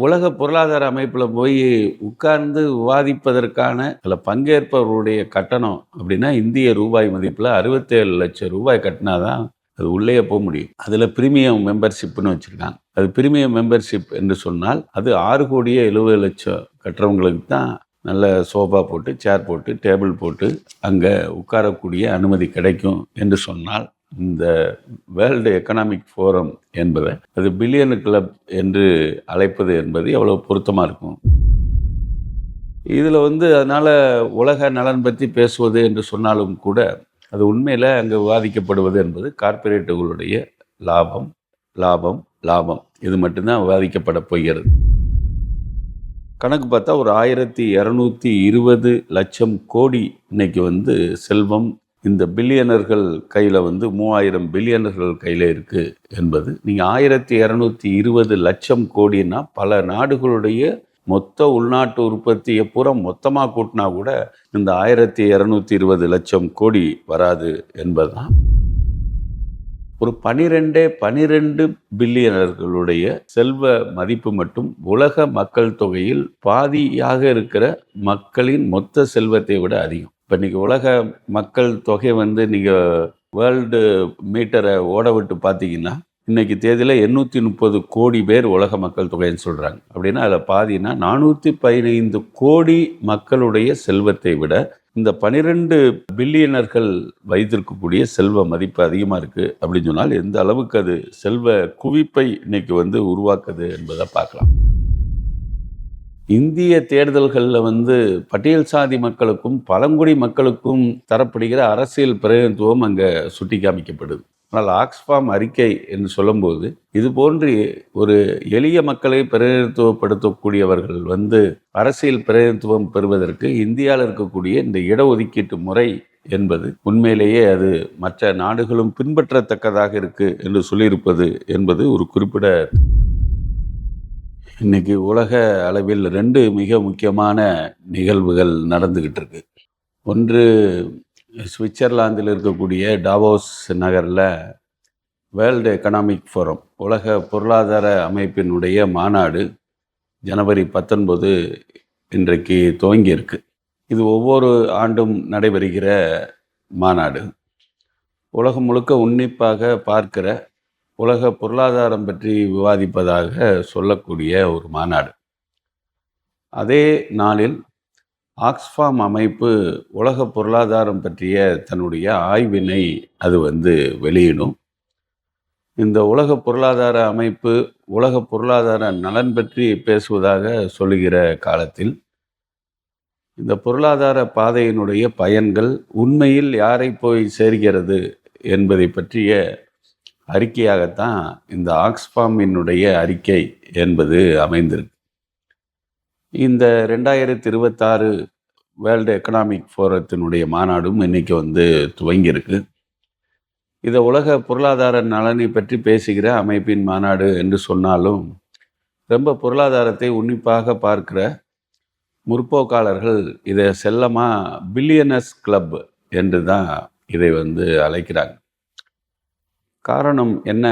உலக பொருளாதார அமைப்பில் போய் உட்கார்ந்து விவாதிப்பதற்கான அதில் பங்கேற்பவர்களுடைய கட்டணம் அப்படின்னா இந்திய ரூபாய் மதிப்பில் அறுபத்தேழு லட்சம் ரூபாய் கட்டினாதான் அது உள்ளே போக முடியும். அதில் பிரீமியம் மெம்பர்ஷிப்னு வச்சுருக்காங்க. அது பிரீமியம் மெம்பர்ஷிப் என்று சொன்னால் அது ஆறு கோடியே எழுபது லட்சம் கட்டுறவங்களுக்கு தான் நல்ல சோஃபா போட்டு சேர் போட்டு டேபிள் போட்டு அங்கே உட்காரக்கூடிய அனுமதி கிடைக்கும் என்று சொன்னால் இந்த வேர்ல்டு எக்கனாமிக் ஃபோரம் என்பதை அது பில்லியன் கிளப் என்று அழைப்பது என்பது எவ்வளோ பொருத்தமாக இருக்கும்? இதில் வந்து அதனால் உலக நலன் பற்றி பேசுவது என்று சொன்னாலும் கூட அது உண்மையில் அங்கே விவாதிக்கப்படுவது என்பது கார்ப்பரேட்டுகளுடைய லாபம் லாபம் லாபம். இது மட்டும்தான் விவாதிக்கப்பட போகிறது. கணக்கு பார்த்தா ஒரு ஆயிரத்தி இரநூத்தி இருபது லட்சம் கோடி இன்னைக்கு வந்து செல்வம் இந்த பில்லியனர்கள் கையில் வந்து மூவாயிரம் பில்லியனர்கள் கையில் இருக்குது என்பது நீங்கள் ஆயிரத்தி இரநூத்தி இருபது லட்சம் கோடின்னா பல நாடுகளுடைய மொத்த உள்நாட்டு உற்பத்தியை பூரா மொத்தமாக கூட்டினா கூட இந்த ஆயிரத்தி இரநூத்தி இருபது லட்சம் கோடி வராது என்பதுதான். ஒரு பனிரெண்டே பனிரெண்டு பில்லியனர்களுடைய செல்வ மதிப்பு மட்டும் உலக மக்கள் தொகையில் பாதியாக இருக்கிற மக்களின் மொத்த செல்வத்தை விட அதிகம். இப்போ இன்றைக்கி உலக மக்கள் தொகை வந்து நீங்கள் வேர்ல்டு மீட்டரை ஓட விட்டு பார்த்தீங்கன்னா இன்றைக்கி தேதியில் எண்ணூற்றி முப்பது கோடி பேர் உலக மக்கள் தொகைன்னு சொல்கிறாங்க அப்படின்னா அதில் பாதினா நானூற்றி பதினைந்து கோடி மக்களுடைய செல்வத்தை விட இந்த பனிரெண்டு பில்லியனர்கள் வைத்திருக்கக்கூடிய செல்வ மதிப்பு அதிகமாக இருக்குது அப்படின்னு சொன்னால் எந்த அளவுக்கு அது செல்வ குவிப்பை இன்னைக்கு வந்து உருவாக்குது என்பதை பார்க்கலாம். இந்திய தேர்தல்களில் வந்து பட்டியல் சாதி மக்களுக்கும் பழங்குடி மக்களுக்கும் தரப்படுகிற அரசியல் பிரதிநிதித்துவம் அங்கே சுட்டி காமிக்கப்படுது. ஆனால் ஆக்ஸ்ஃபார்ம் அறிக்கை என்று சொல்லும்போது இது போன்று ஒரு எளிய மக்களை பிரதிநிதித்துவப்படுத்தக்கூடியவர்கள் வந்து அரசியல் பிரதிநிதித்துவம் பெறுவதற்கு இந்தியாவில் இருக்கக்கூடிய இந்த இடஒதுக்கீட்டு முறை என்பது உண்மையிலேயே அது மற்ற நாடுகளும் பின்பற்றத்தக்கதாக இருக்குது என்று சொல்லியிருப்பது என்பது ஒரு குறிப்பிட இன்னைக்கு உலக அளவில் ரெண்டு மிக முக்கியமான நிகழ்வுகள் நடந்துக்கிட்டு இருக்கு. ஒன்று சுவிட்சர்லாந்தில் இருக்கக்கூடிய டாவோஸ் நகரில் வேர்ல்டு எக்கனாமிக் ஃபோரம் உலக பொருளாதார அமைப்பினுடைய மாநாடு ஜனவரி பத்தொன்பது இன்றைக்கு துவங்கியிருக்கு இது ஒவ்வொரு ஆண்டும் நடைபெறுகிற மாநாடு. உலகம் முழுக்க உன்னிப்பாக பார்க்கிற உலக பொருளாதாரம் பற்றி விவாதிப்பதாக சொல்லக்கூடிய ஒரு மாநாடு. அதே நாளில் ஆக்ஸ்ஃபாம் அமைப்பு உலக பொருளாதாரம் பற்றிய தன்னுடைய ஆய்வினை அது வந்து வெளியிடும். இந்த உலக பொருளாதார அமைப்பு உலக பொருளாதார நலன் பற்றி பேசுவதாக சொல்லுகிற காலத்தில் இந்த பொருளாதார பாதையினுடைய பயன்கள் உண்மையில் யாரை போய் சேர்கிறது என்பதை பற்றிய அறிக்கையாகத்தான் இந்த ஆக்ஸ்ஃபார்மினுடைய அறிக்கை என்பது அமைந்திருக்கு. இந்த ரெண்டாயிரத்தி இருபத்தாறு வேர்ல்டு எக்கனாமிக் ஃபோரத்தினுடைய மாநாடும் இன்னைக்கு வந்து துவங்கியிருக்கு. இதை உலக பொருளாதார நலனை பற்றி பேசுகிற அமைப்பின் மாநாடு என்று சொன்னாலும் ரொம்ப பொருளாதாரத்தை உன்னிப்பாக பார்க்கிற முற்போக்காளர்கள் இதை செல்லமாக பில்லியனஸ் கிளப் என்று தான் இதை வந்து அழைக்கிறாங்க. காரணம் என்ன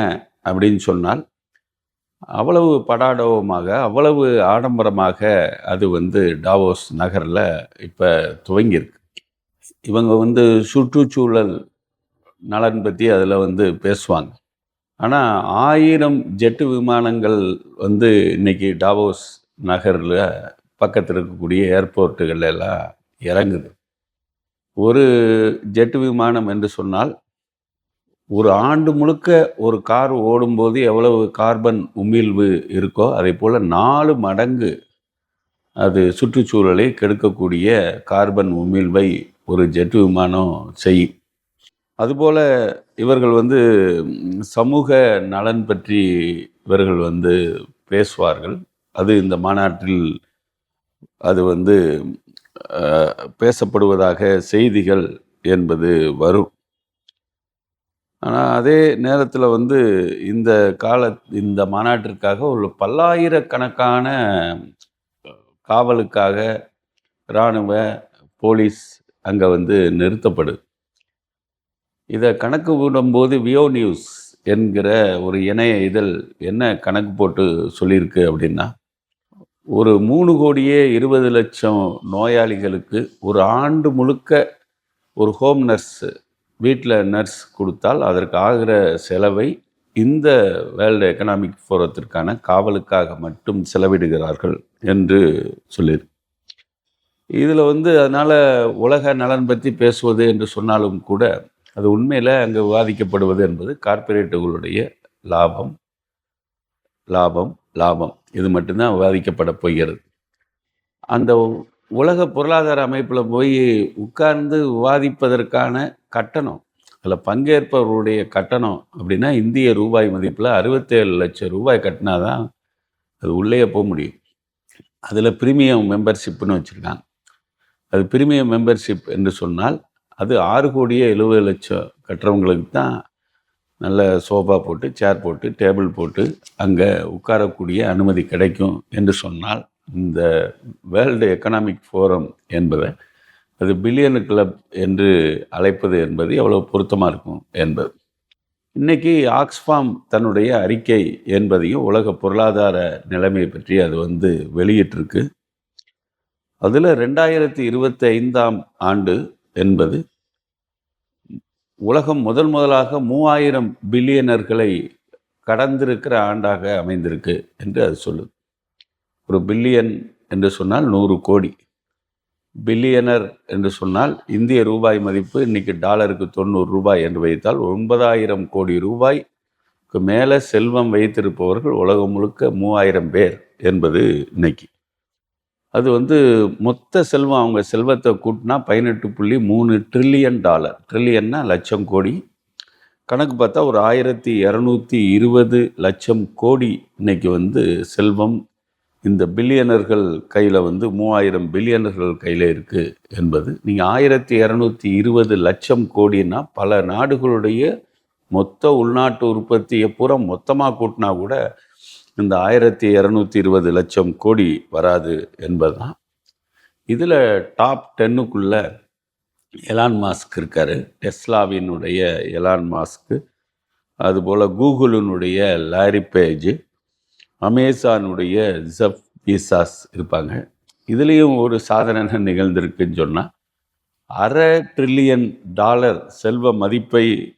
அப்படின்னு சொன்னால் அவ்வளவு படாடவமாக அவ்வளவு ஆடம்பரமாக அது வந்து டாவோஸ் நகரில் இப்போ துவங்கியிருக்கு. இவங்க வந்து சுற்றுச்சூழல் நலன் பற்றி அதில் வந்து பேசுவாங்க. ஆனால் ஆயிரம் ஜெட்டு விமானங்கள் வந்து இன்னைக்கு டாவோஸ் நகரில் பக்கத்தில் இருக்கக்கூடிய ஏர்போர்ட்டுகள் எல்லாம் இறங்குது. ஒரு ஜெட்டு விமானம் என்று சொன்னால் ஒரு ஆண்டு முழுக்க ஒரு கார் ஓடும்போது எவ்வளவு கார்பன் உமிழ்வு இருக்கோ அதே போல் நாலு மடங்கு அது சுற்றுச்சூழலை கெடுக்கக்கூடிய கார்பன் உமிழ்வை ஒரு ஜெட் விமானம் செய்யும் அதுபோல் இவர்கள் வந்து சமூக நலன் பற்றி இவர்கள் வந்து பேசுவார்கள். அது இந்த மாநாட்டில் அது வந்து பேசப்படுவதாக செய்திகள் என்பது வரும். ஆனால் அதே நேரத்தில் வந்து இந்த கால இந்த மாநாட்டிற்காக ஒரு பல்லாயிரக்கணக்கான காவலுக்காக இராணுவ போலீஸ் அங்கே வந்து நிறுத்தப்படுது. இதை கணக்கு விடும்போது வியோ நியூஸ் என்கிற ஒரு இணைய இதழ் என்ன கணக்கு போட்டு சொல்லியிருக்கு அப்படின்னா ஒரு மூணு கோடியே இருபது லட்சம் நோயாளிகளுக்கு ஒரு ஆண்டு முழுக்க ஒரு ஹோம் நர்ஸு வீட்டில் நர்ஸ் கொடுத்தால் அதற்கு ஆகிற செலவை இந்த வேர்ல்டு எக்கனாமிக் ஃபோரத்திற்கான காவலுக்காக மட்டும் செலவிடுகிறார்கள் என்று சொல்லியிரு இதில் வந்து அதனால் உலக நலன் பற்றி பேசுவது என்று சொன்னாலும் கூட அது உண்மையில் அங்கே விவாதிக்கப்படுவது என்பது கார்ப்பரேட்டுகளுடைய லாபம் லாபம் லாபம். இது மட்டும்தான் விவாதிக்கப்பட போகிறது. அந்த உலக பொருளாதார அமைப்பில் போய் உட்கார்ந்து விவாதிப்பதற்கான கட்டணம் அதில் பங்கேற்பவர்களுடைய கட்டணம் அப்படின்னா இந்திய ரூபாய் மதிப்பில் அறுபத்தேழு லட்சம் ரூபாய் கட்டினா தான் அது உள்ளே போக முடியும். அதில் பிரீமியம் மெம்பர்ஷிப்னு வச்சுருக்காங்க. அது பிரீமியம் மெம்பர்ஷிப் என்று சொன்னால் அது ஆறு கோடியே எழுபது லட்சம் கட்டுறவங்களுக்கு தான் நல்ல சோஃபா போட்டு சேர் போட்டு டேபிள் போட்டு அங்கே உட்காரக்கூடிய அனுமதி கிடைக்கும் என்று சொன்னால் இந்த வேர்ல்டு எக்கனாமிக் ஃபோரம் என்பதை அது பில்லியன் கிளப் என்று அழைப்பது என்பது எவ்வளோ பொருத்தமாக இருக்கும் என்பது. இன்றைக்கி ஆக்ஸ்ஃபார்ம் தன்னுடைய அறிக்கை என்பதையும் உலக பொருளாதார நிலைமை பற்றி அது வந்து வெளியிட்டிருக்கு. அதில் ரெண்டாயிரத்தி இருபத்தி ஐந்தாம் ஆண்டு என்பது உலகம் முதல் முதலாக மூவாயிரம் பில்லியனர்களை கடந்திருக்கிற ஆண்டாக அமைந்திருக்கு என்று அது சொல்லுது. ஒரு பில்லியன் என்று சொன்னால் நூறு கோடி. பில்லியனர் என்று சொன்னால் இந்திய ரூபாய் மதிப்பு இன்னைக்கு டாலருக்கு தொண்ணூறு ரூபாய் என்று வைத்தால் ஒன்பதாயிரம் கோடி ரூபாய்க்கு மேலே செல்வம் வைத்திருப்பவர்கள் உலகம் முழுக்க மூவாயிரம் பேர் என்பது இன்னைக்கு. அது வந்து மொத்த செல்வம் அவங்க செல்வத்தை கூட்டினா பதினெட்டு புள்ளி மூணு ட்ரில்லியன் டாலர் ட்ரில்லியன்னா லட்சம் கோடி. கணக்கு பார்த்தா ஒரு ஆயிரத்தி இரநூத்தி இருபது லட்சம் கோடி இன்னைக்கு வந்து செல்வம் இந்த பில்லியனர்கள் கையில் வந்து மூவாயிரம் பில்லியனர்கள் கையில் இருக்குது என்பது நீங்கள் ஆயிரத்தி இரநூத்தி இருபது லட்சம் கோடின்னா பல நாடுகளுடைய மொத்த உள்நாட்டு உற்பத்தியை பூரா மொத்தமாக கூட்டினா கூட இந்த ஆயிரத்தி இரநூத்தி இருபது லட்சம் கோடி வராது என்பதுதான். இதில் டாப் டென்னுக்குள்ளே எலான் மாஸ்க் இருக்கார். டெஸ்லாவினுடைய எலான் மாஸ்க்கு அதுபோல் கூகுளினுடைய லாரி பேஜ் அமேசானுடைய ஜப் பீசாஸ் இருப்பாங்க. இதுலேயும் ஒரு சாதனை நிகழ்ந்திருக்குன்னு சொன்னால் அரை ட்ரில்லியன் டாலர் செல்வ மதிப்பை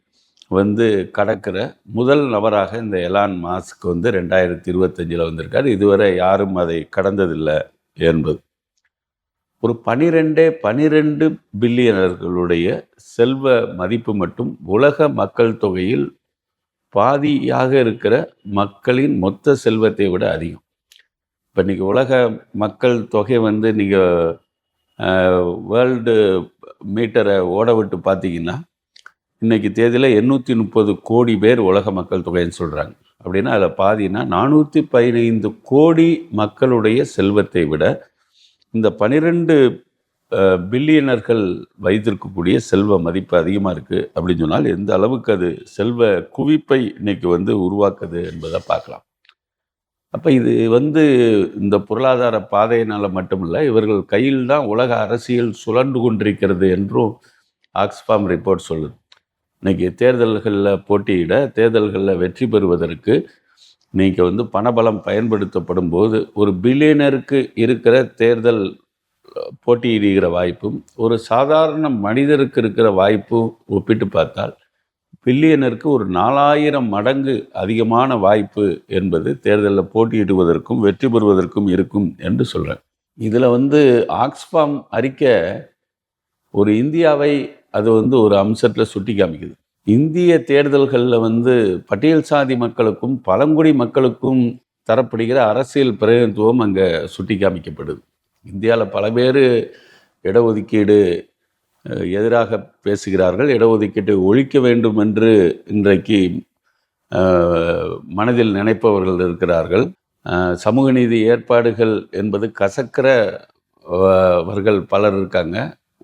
வந்து கடக்கிற முதல் நபராக இந்த எலான் மாஸ்க் வந்து ரெண்டாயிரத்தி இருபத்தஞ்சில் வந்திருக்கார். இதுவரை யாரும் அதை கடந்ததில்லை என்பது. ஒரு பனிரெண்டே பனிரெண்டு பில்லியனர்களுடைய செல்வ மதிப்பு மட்டும் உலக மக்கள் தொகையில் பாதியாக இருக்கிற மக்களின் மொத்த செல்வத்தை விட அதிகம். இப்போ இன்றைக்கி உலக மக்கள் தொகை வந்து நீங்கள் வேர்ல்டு மீட்டரை ஓட விட்டு பார்த்தீங்கன்னா இன்றைக்கி தேதியில் எண்ணூற்றி முப்பது கோடி பேர் உலக மக்கள் தொகைன்னு சொல்கிறாங்க அப்படின்னா அதில் பாதினா நானூற்றி பதினைந்து கோடி மக்களுடைய செல்வத்தை விட இந்த பனிரெண்டு பில்லியனர்கள் வைத்திருக்கக்கூடிய செல்வ மதிப்பு அதிகமாக இருக்குது அப்படின்னு சொன்னால் எந்த அளவுக்கு அது செல்வ குவிப்பை இன்னைக்கு வந்து உருவாக்குது என்பதை பார்க்கலாம். அப்போ இது வந்து இந்த பொருளாதார பாதையினால் மட்டுமில்ல இவர்கள் கையில் தான் உலக அரசியல் சுழன்று கொண்டிருக்கிறது என்றும் ஆக்ஸ்ஃபார்ம் ரிப்போர்ட் சொல்லுது. இன்னைக்கு தேர்தல்களில் போட்டியிட தேர்தல்களில் வெற்றி பெறுவதற்கு நீங்கள் வந்து பணபலம் பயன்படுத்தப்படும் போது ஒரு பில்லியனருக்கு இருக்கிற தேர்தல் போட்டியிடுகிற வாய்ப்பும் ஒரு சாதாரண மனிதருக்கு இருக்கிற வாய்ப்பும் ஒப்பிட்டு பார்த்தால் பில்லியனருக்கு ஒரு நாலாயிரம் மடங்கு அதிகமான வாய்ப்பு என்பது தேர்தலில் போட்டியிடுவதற்கும் வெற்றி பெறுவதற்கும் இருக்கும் என்று சொல்கிறேன் இதில் வந்து ஆக்ஸ்ஃபார்ம் அறிக்கை ஒரு இந்தியாவை அது வந்து ஒரு அம்சத்தில் சுட்டி காமிக்குது. இந்திய தேர்தல்களில் வந்து பட்டியல் சாதி மக்களுக்கும் பழங்குடி மக்களுக்கும் தரப்படுகிற அரசியல் பிரதிநிதித்துவம் அங்கே சுட்டி காமிக்கப்படுது. இந்தியாவில் பல பேர் இடஒதுக்கீடு எதிராக பேசுகிறார்கள். இடஒதுக்கீட்டை ஒழிக்க வேண்டும் என்று இன்றைக்கு மனதில் நினைப்பவர்கள் இருக்கிறார்கள். சமூக நீதி ஏற்பாடுகள் என்பது கசக்கிறவர்கள் பலர் இருக்காங்க.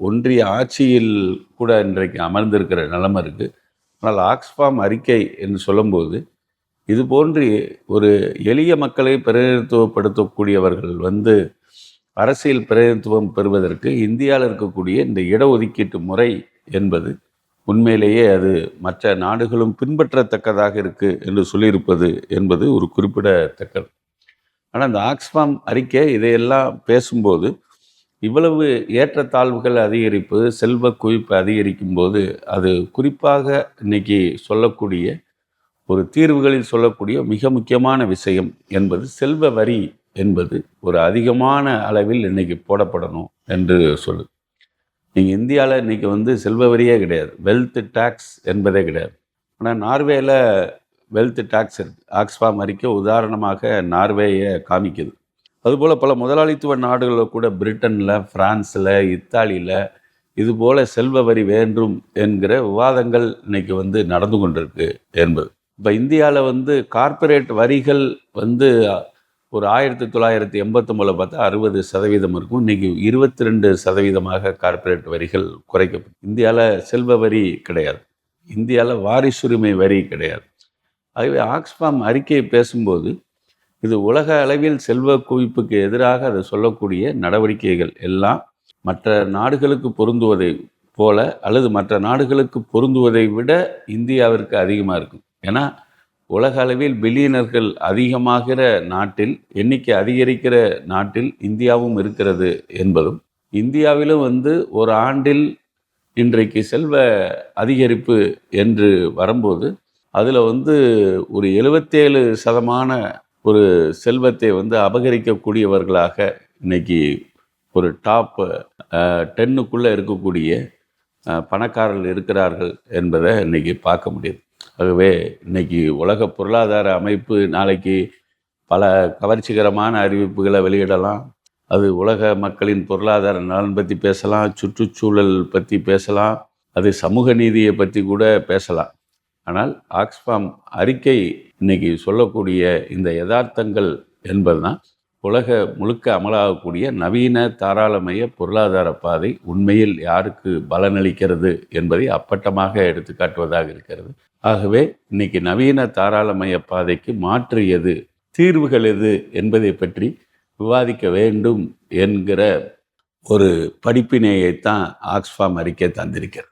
ஒன்றிய ஆட்சியில் கூட இன்றைக்கு அமர்ந்திருக்கிற நிலைமை இருக்குது ஆனால் ஆக்ஸ்ஃபார்ம் அறிக்கை என்று சொல்லும்போது இது போன்று ஒரு எளிய மக்களை பிரதிநிதித்துவப்படுத்தக்கூடியவர்கள் வந்து அரசியல் பிரதிநிதித்துவம் பெறுவதற்கு இந்தியாவில் இருக்கக்கூடிய இந்த இடஒதுக்கீட்டு முறை என்பது உண்மையிலேயே அது மற்ற நாடுகளும் பின்பற்றத்தக்கதாக இருக்குது என்று சொல்லியிருப்பது என்பது ஒரு குறிப்பிடத்தக்கது. ஆனால் இந்த ஆக்ஸ்ஃபார்ம் அறிக்கை இதையெல்லாம் பேசும்போது இவ்வளவு ஏற்றத்தாழ்வுகள் அதிகரிப்பு செல்வ குவிப்பு அதிகரிக்கும் போது அது குறிப்பாக இன்னைக்கு சொல்லக்கூடிய ஒரு தீர்வுகளில் சொல்லக்கூடிய மிக முக்கியமான விஷயம் என்பது செல்வ வரி என்பது ஒரு அதிகமான அளவில் இன்றைக்கி போடப்படணும் என்று சொல்லுது நீங்கள் இந்தியாவில் இன்றைக்கி வந்து செல்வ வரியே கிடையாது. வெல்த் டேக்ஸ் என்பதே கிடையாது. ஆனால் நார்வேயில் வெல்த் டேக்ஸ் இருக்குது ஆக்ஸ்ஃபார்ம் அறிக்கை உதாரணமாக நார்வேயை காமிக்குது. அதுபோல் பல முதலாளித்துவ நாடுகளில் கூட பிரிட்டனில் ஃப்ரான்ஸில் இத்தாலியில் இதுபோல் செல்வ வரி வேண்டும் என்கிற விவாதங்கள் இன்னைக்கு வந்து நடந்து கொண்டிருக்கு என்பது. இப்போ இந்தியாவில் வந்து கார்ப்பரேட் வரிகள் வந்து ஒரு ஆயிரத்தி தொள்ளாயிரத்தி எண்பத்தொம்பதில் பார்த்தா அறுபது சதவீதம் இருக்கும். இன்றைக்கி இருபத்தி ரெண்டு சதவீதமாக கார்ப்பரேட் வரிகள் குறைக்கப்படும் இந்தியாவில் செல்வ வரி கிடையாது. இந்தியாவில் வாரிசுரிமை வரி கிடையாது. ஆகவே ஆக்ஸ்பாம் அறிக்கையை பேசும்போது இது உலக அளவில் செல்வ குவிப்புக்கு எதிராக அதை சொல்லக்கூடிய நடவடிக்கைகள் எல்லாம் மற்ற நாடுகளுக்கு பொருந்துவதை போல அல்லது மற்ற நாடுகளுக்கு பொருந்துவதை விட இந்தியாவிற்கு அதிகமாக இருக்கும். ஏன்னா உலக அளவில் பில்லியனர்கள் அதிகமாகிற நாட்டில் எண்ணிக்கை அதிகரிக்கிற நாட்டில் இந்தியாவும் இருக்கிறது என்பதும் இந்தியாவிலும் வந்து ஒரு ஆண்டில் இன்றைக்கு செல்வ அதிகரிப்பு என்று வரும்போது அதில் வந்து ஒரு எழுபத்தேழு சதமான ஒரு செல்வத்தை வந்து அபகரிக்கக்கூடியவர்களாக இன்னைக்கு ஒரு டாப் டென்னுக்குள்ளே இருக்கக்கூடிய பணக்காரர்கள் இருக்கிறார்கள் என்பதை இன்னைக்கு பார்க்க முடியுது. ஆகவே இன்னைக்கு உலக பொருளாதார அமைப்பு நாளைக்கு பல கவர்ச்சிகரமான அறிவிப்புகளை வெளியிடலாம். அது உலக மக்களின் பொருளாதார நலன் பற்றி பேசலாம் சுற்றுச்சூழல் பற்றி பேசலாம் அது சமூக நீதியை பற்றி கூட பேசலாம். ஆனால் ஆக்ஸ்ஃபார்ம் அறிக்கை இன்னைக்கு சொல்லக்கூடிய இந்த யதார்த்தங்கள் என்பதுதான் உலக முழுக்க அமலாகக்கூடிய நவீன தாராளமய பொருளாதார பாதை உண்மையில் யாருக்கு பலனளிக்கிறது என்பதை அப்பட்டமாக எடுத்துக்காட்டுவதாக இருக்கிறது. ஆகவே இன்னைக்கு நவீன தாராளமய பாதைக்கு மாற்று எது தீர்வுகள் எது என்பதை பற்றி விவாதிக்க வேண்டும் என்கிற ஒரு படிப்பினையைத்தான் ஆக்ஸ்ஃபார்ம் அறிக்கை தந்திருக்கிறது.